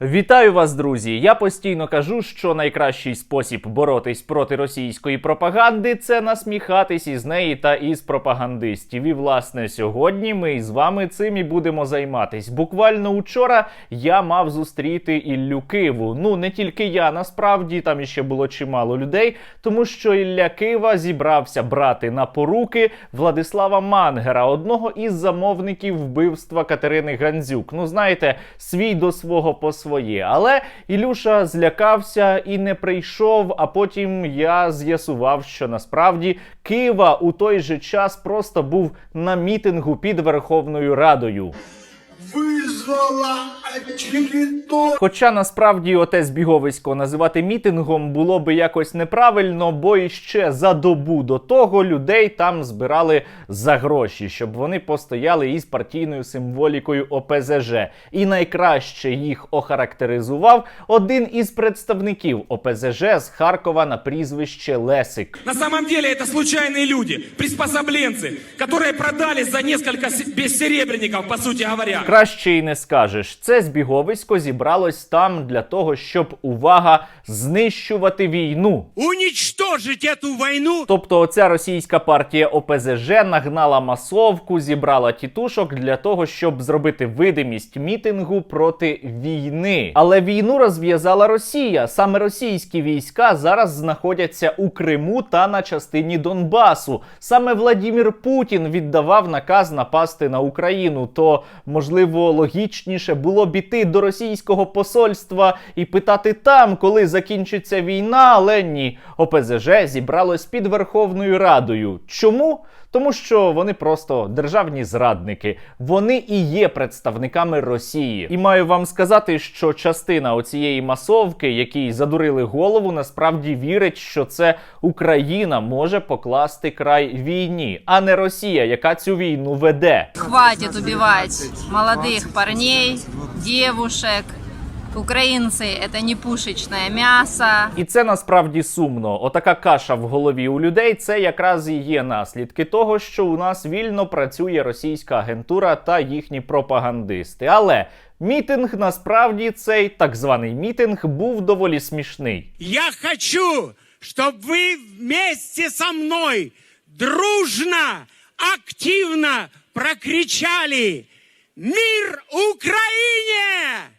Вітаю вас, друзі! Я постійно кажу, що найкращий спосіб боротись проти російської пропаганди це насміхатись із неї та із пропагандистів. І власне сьогодні ми із вами цим і будемо займатись. Буквально учора я мав зустріти Іллю Киву. Ну не тільки я, насправді там іще було чимало людей, тому що Ілля Кива зібрався брати на поруки Владислава Мангера, одного із замовників вбивства Катерини Гандзюк. Ну знаєте, свій до свого по своє. Але Ілюша злякався і не прийшов. А потім я з'ясував, що насправді Кива у той же час просто був на мітингу під Верховною Радою Вызвала очередной Хоча насправді оте збіговисько називати мітингом було би якось неправильно, бо іще за добу до того людей там збирали за гроші, щоб вони постояли із партійною символікою ОПЗЖ. І найкраще їх охарактеризував один із представників ОПЗЖ з Харкова на прізвище Лесик. На самом деле это случайные люди, приспособленцы, которые продались за несколько се- бессеребренников, по сути говоря. Краще й не скажеш. Це збіговисько зібралось там для того, щоб увага знищувати війну. Уничтожить эту войну Тобто, оця російська партія ОПЗЖ нагнала масовку, зібрала тітушок для того, щоб зробити видимість мітингу проти війни. Але війну розв'язала Росія. Саме російські війська зараз знаходяться у Криму та на частині Донбасу. Саме Владімір Путін віддавав наказ напасти на Україну. То можливо логічніше було б іти до російського посольства і питати там, коли закінчиться війна, але ні. ОПЗЖ зібралось під Верховною Радою. Чому? Тому що вони просто державні зрадники. Вони і є представниками Росії. І маю вам сказати, що частина оцієї масовки, якій задурили голову, насправді вірить, що це Україна може покласти край війні, а не Росія, яка цю війну веде. Хватит убивать молодых парней, девушек. Украинцы – это не пушечное мясо. І це насправді сумно. Отака каша в голові у людей це якраз і є наслідки того, що у нас вільно працює російська агентура та їхні пропагандисти. Але мітинг насправді цей так званий мітинг був доволі смішний. я хочу, чтобы вы вместе со мной дружно, активно прокричали «Мир Украине!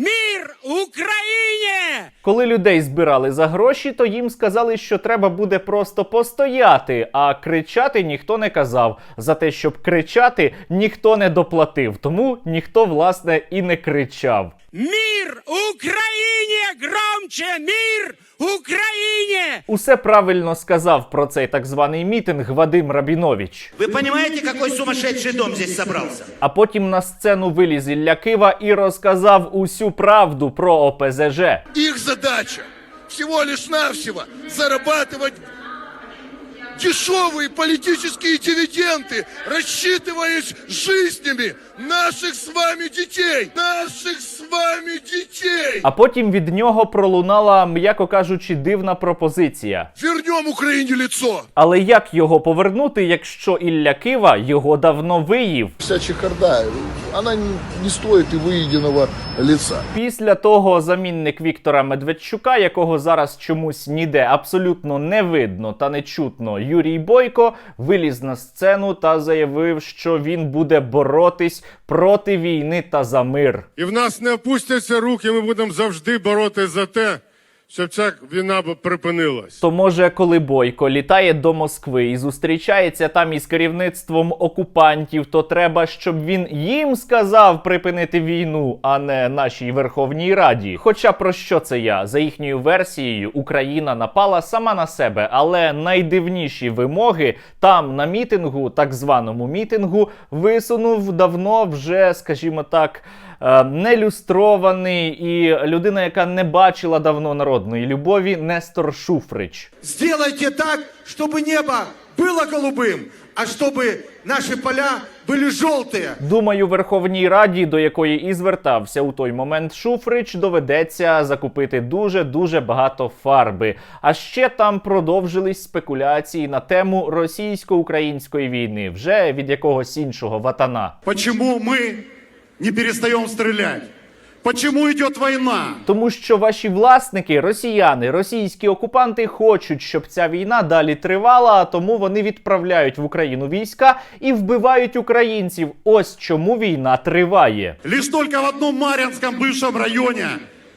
Мир Україні! Коли людей збирали за гроші, то їм сказали, що треба буде просто постояти, а кричати ніхто не казав. За те, щоб кричати, ніхто не доплатив, тому ніхто власне і не кричав. Мір Україні! Громче! Мір Украине! Усе правильно сказав про цей так званий мітинг Вадим Рабінович. Ви розумієте, який сумасшедший дом здесь зібрався? А потім на сцену виліз Ілля Кива і розказав усю правду про ОПЗЖ. Їх задача всього лиш навсього зарабатывать дешевые политические дивиденды, рассчитываясь жизнями наших с вами детей. Наших с вами детей. А потім від нього пролунала, м'яко кажучи, дивна пропозиція. Вернем Украине лицо. Але як його повернути, якщо Ілля Кива його давно виїв? вся чехарда, она не- не стоит и выеденного лица. Після того замінник Віктора Медведчука, якого зараз чомусь ніде абсолютно не видно та не чутно, Юрій Бойко виліз на сцену та заявив, що він буде боротись проти війни та за мир. І в нас не опустяться руки, ми будемо завжди боротися за те, щоб ця війна припинилась. То може, коли Бойко літає до Москви і зустрічається там із керівництвом окупантів, то треба, щоб він їм сказав припинити війну, а не нашій Верховній Раді. Хоча про що це я? За їхньою версією, Україна напала сама на себе, але найдивніші вимоги там на мітингу, так званому мітингу, висунув давно вже, скажімо так. е, Нелюстрований і людина, яка не бачила давно народної любові, Нестор Шуфрич. Сделайте так, чтобы небо было голубым, а чтобы наши поля были желтые. Думаю, Верховній Раді, до якої і звертався у той момент Шуфрич, доведеться закупити дуже дуже багато фарби. А ще там продовжились спекуляції на тему російсько-української війни, вже від якогось іншого ватана. Почему мы Не перестаем стрелять? почему йде війна? Тому що ваші власники, росіяни, російські окупанти, хочуть, щоб ця війна далі тривала, а тому вони відправляють в Україну війська і вбивають українців. Ось чому війна триває. Лише тільки в одному Мар'янському бившому районі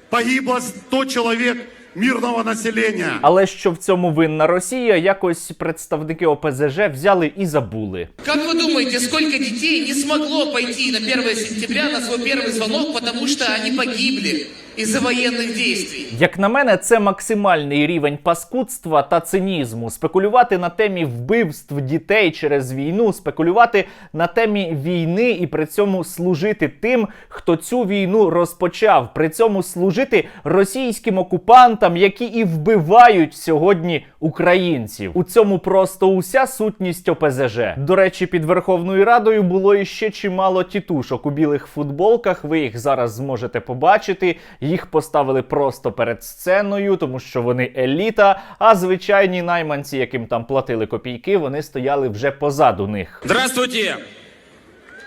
погибло 100 человек мирного населення. Але що в цьому винна Росія, якось представники ОПЗЖ взяли і забули. Как ви думаєте, сколько дітей не смогло пойти на 1 сентября на свій перший звонок, потому що вони погибли из-за военных действий? Як на мене, це максимальний рівень паскудства та цинізму. Спекулювати на темі вбивств дітей через війну, спекулювати на темі війни і при цьому служити тим, хто цю війну розпочав, при цьому служити російським окупантам, які і вбивають сьогодні українців. У цьому просто уся сутність ОПЗЖ. До речі, під Верховною Радою було іще чимало тітушок у білих футболках. Ви їх зараз зможете побачити. Їх поставили просто перед сценою, тому що вони еліта. А звичайні найманці, яким там платили копійки, вони стояли вже позаду них. Здравствуйте!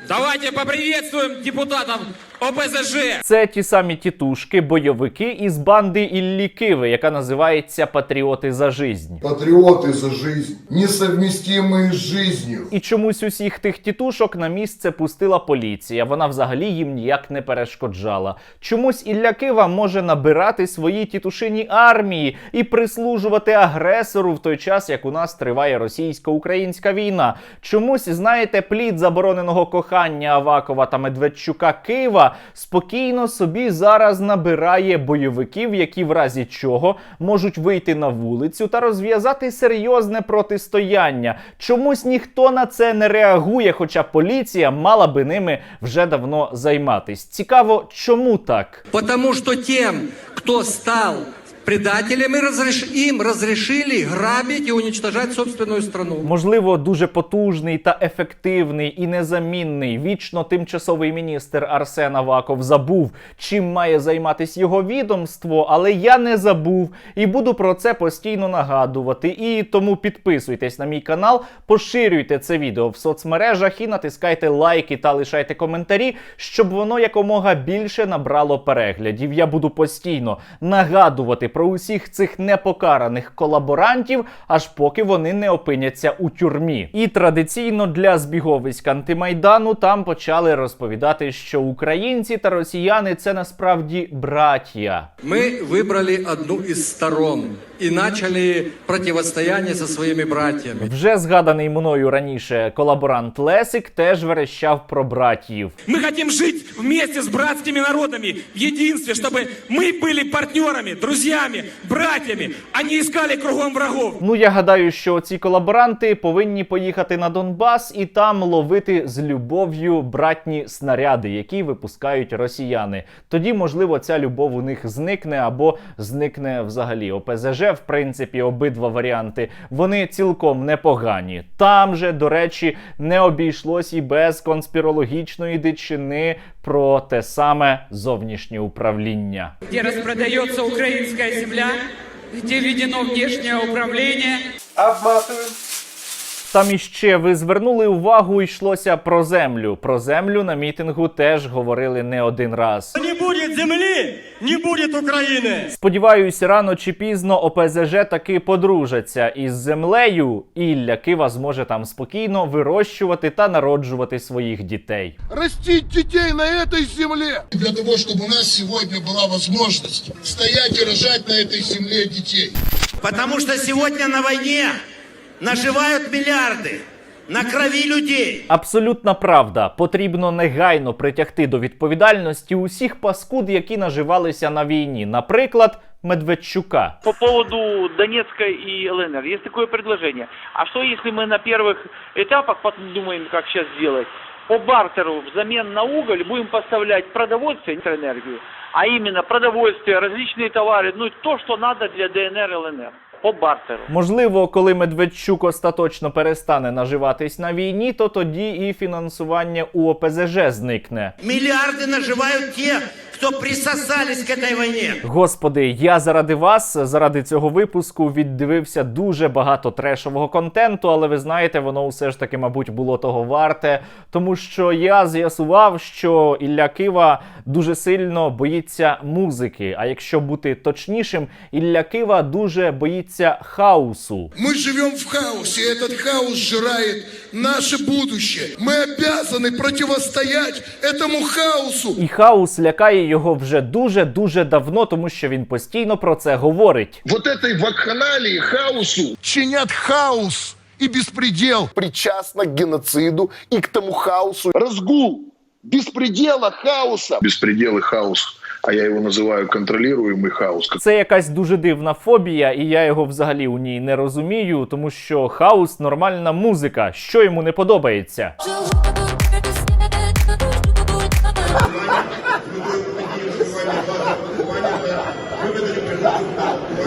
Давайте поприветствуем депутатов ОПЗЖ! Це ті самі тітушки, бойовики із банди Іллі Киви, яка називається Патріоти за жизнь. Патриоты за жизнь, несовместимые с жизнью. І чомусь усіх тих тітушок на місце пустила поліція. Вона взагалі їм ніяк не перешкоджала. Чомусь Ілля Кива може набирати свої тітушині армії і прислужувати агресору в той час, як у нас триває російсько-українська війна. Чомусь, знаєте, плід забороненого кохання Авакова та Медведчука Києва спокійно собі зараз набирає бойовиків, які в разі чого можуть вийти на вулицю та розв'язати серйозне протистояння. Чомусь ніхто на це не реагує, хоча поліція мала би ними вже давно займатись. Цікаво, чому так? Потому тим, хто кто стал предателями, разреш- им разрешили грабить и уничтожать собственную страну. Можливо, дуже потужний та ефективний і незамінний вічно тимчасовий міністр Арсен Аваков забув, чим має займатись його відомство, але я не забув і буду про це постійно нагадувати. І тому підписуйтесь на мій канал, поширюйте це відео в соцмережах і натискайте лайки та лишайте коментарі, щоб воно якомога більше набрало переглядів. Я буду постійно нагадувати про усіх цих непокараних колаборантів, аж поки вони не опиняться у тюрмі. І традиційно для збіговиськ антимайдану там почали розповідати, що українці та росіяни це насправді браття. Мы выбрали одну из сторон и начали противостояние со своими братьями. Вже згаданий мною раніше колаборант Лесик теж верещав про братів. Мы хотим жить вместе с братскими народами в единстве, чтобы мы были партнерами, друзьями, братьями, а не искали кругом врагов. Ну я гадаю, що ці колаборанти повинні поїхати на Донбас і там ловити з любов'ю братні снаряди, які випускають росіяни. Тоді, можливо, ця любов у них зникне або зникне взагалі. ОПЗЖ, в принципі, обидва варіанти вони цілком непогані. Там же, до речі, не обійшлось і без конспірологічної дичини про те саме зовнішнє управління. Где распродается украинская земля, где введено внешнее управление. Там іще ви звернули увагу, йшлося про землю. Про землю на мітингу теж говорили не один раз. Не земли, не будет Украины. Сподіваюсь, рано чи пізно ОПЗЖ таки подружаться із землею, і Ілля Кива зможе там спокійно вирощувати та народжувати своїх дітей. Растить детей на этой земле. Для того, чтобы у нас сегодня была возможность стоять и рожать на этой земле детей. Потому что сегодня на войне наживают миллиарды на крови людей. Абсолютна правда. Потрібно негайно притягти до відповідальності усіх паскуд, які наживалися на війні. Наприклад, Медведчука. По поводу Донецка и ЛНР есть такое предложение. А что если мы на первых этапах подумаем, как сейчас сделать? По бартеру взамен на уголь будем поставлять продовольствие, электроэнергию, а именно продовольствие, различные товары, ну то, что надо для ДНР и ЛНР. по бартеру. Можливо, коли Медведчук остаточно перестане наживатись на війні, то тоді і фінансування у ОПЗЖ зникне. Миллиарды наживают те, кто присосались к этой войне. Господи, я заради вас, заради цього випуску віддивився дуже багато трешового контенту, але ви знаєте, воно все ж таки, мабуть, було того варте, тому що я з'ясував, що Ілля Кива дуже сильно боїться музики. А якщо бути точнішим, Ілля Кива дуже боїться хаосу. Мы живем в хаосе, и этот хаос сжирает наше будущее. Мы обязаны противостоять этому хаосу. І хаос лякає його вже дуже дуже давно, тому що він постійно про це говорить. Вот этой вакханалии, хаосу, чинят хаос и беспредел. Причастна к геноциду и к тому хаосу. Разгул беспредела, хаоса. Беспредел и хаос, а я его называю контролируемый хаос. Це якась дуже дивна фобія, і я його взагалі у ній не розумію, тому що хаос нормальна музика. Що йому не подобається?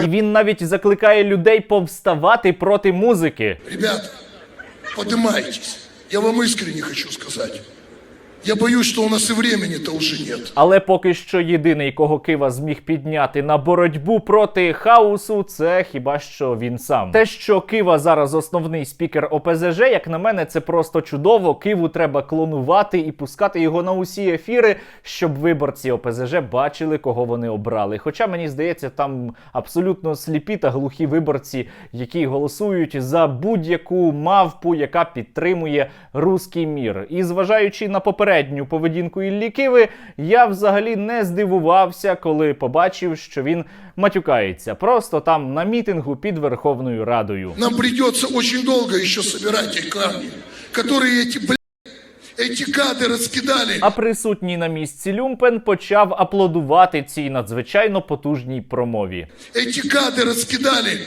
І він навіть закликає людей повставати проти музики. Ребята, поднимайтесь. Я вам искренне хочу сказать. Я боюсь, что у нас и времени-то уже нет. Але поки що єдиний, кого Кива зміг підняти на боротьбу проти хаосу, це хіба що він сам. Те, що Кива зараз основний спікер ОПЗЖ, як на мене, це просто чудово. Киву треба клонувати і пускати його на усі ефіри, щоб виборці ОПЗЖ бачили, кого вони обрали. Хоча мені здається, там абсолютно сліпі та глухі виборці, які голосують за будь-яку мавпу, яка підтримує руський мір. І зважаючи на попередню поведінку Іллі Киви, я взагалі не здивувався, коли побачив, що він матюкається просто там на мітингу під Верховною Радою. Нам придется очень долго еще собирать их камни, которые эти, блядь, эти гады раскидали. А присутній на місці Люмпен почав аплодувати цій надзвичайно потужній промові. Эти гады раскидали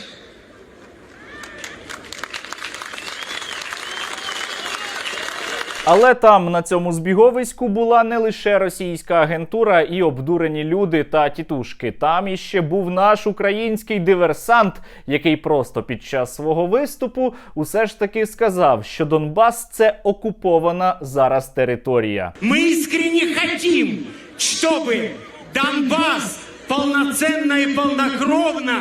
Але там на цьому збіговиську була не лише російська агентура і обдурені люди та тітушки. Там іще був наш український диверсант, який просто під час свого виступу усе ж таки сказав, що Донбас це окупована зараз територія. Мы искренне хотим, чтобы Донбасс полноценно и полнокровно,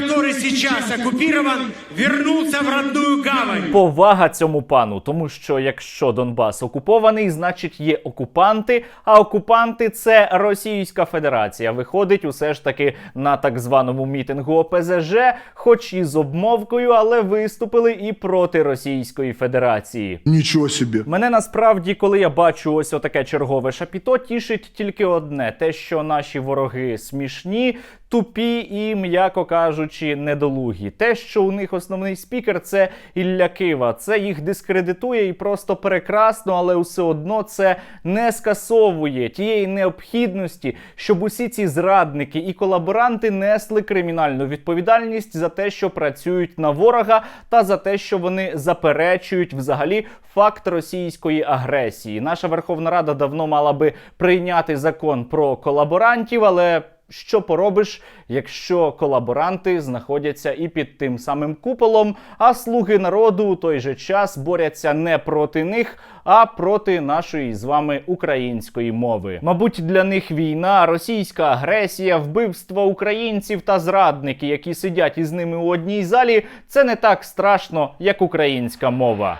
который сейчас оккупирован, вернулся в родную гавань. Повага цьому пану, тому що якщо Донбас окупований, значить є окупанти. А окупанти це Російська Федерація. Виходить усе ж таки на так званому мітингу ОПЗЖ, хоч і з обмовкою, але виступили і проти Російської Федерації. Ничего себе. Мене насправді, коли я бачу ось отаке чергове шапіто, тішить тільки одне: те, що наші вороги смішні, тупі і, м'яко кажучи, недолугі. Те, що у них основний спікер це Ілля Кива. Це їх дискредитує і просто прекрасно, але все одно це не скасовує тієї необхідності, щоб усі ці зрадники і колаборанти несли кримінальну відповідальність за те, що працюють на ворога, та за те, що вони заперечують взагалі факт російської агресії. Наша Верховна Рада давно мала би прийняти закон про колаборантів, але. Що поробиш, якщо колаборанти знаходяться і під тим самим куполом, а слуги народу у той же час борються не проти них, а проти нашої з вами української мови? Мабуть, для них війна, російська агресія, вбивство українців та зрадники, які сидять із ними у одній залі, це не так страшно, як українська мова.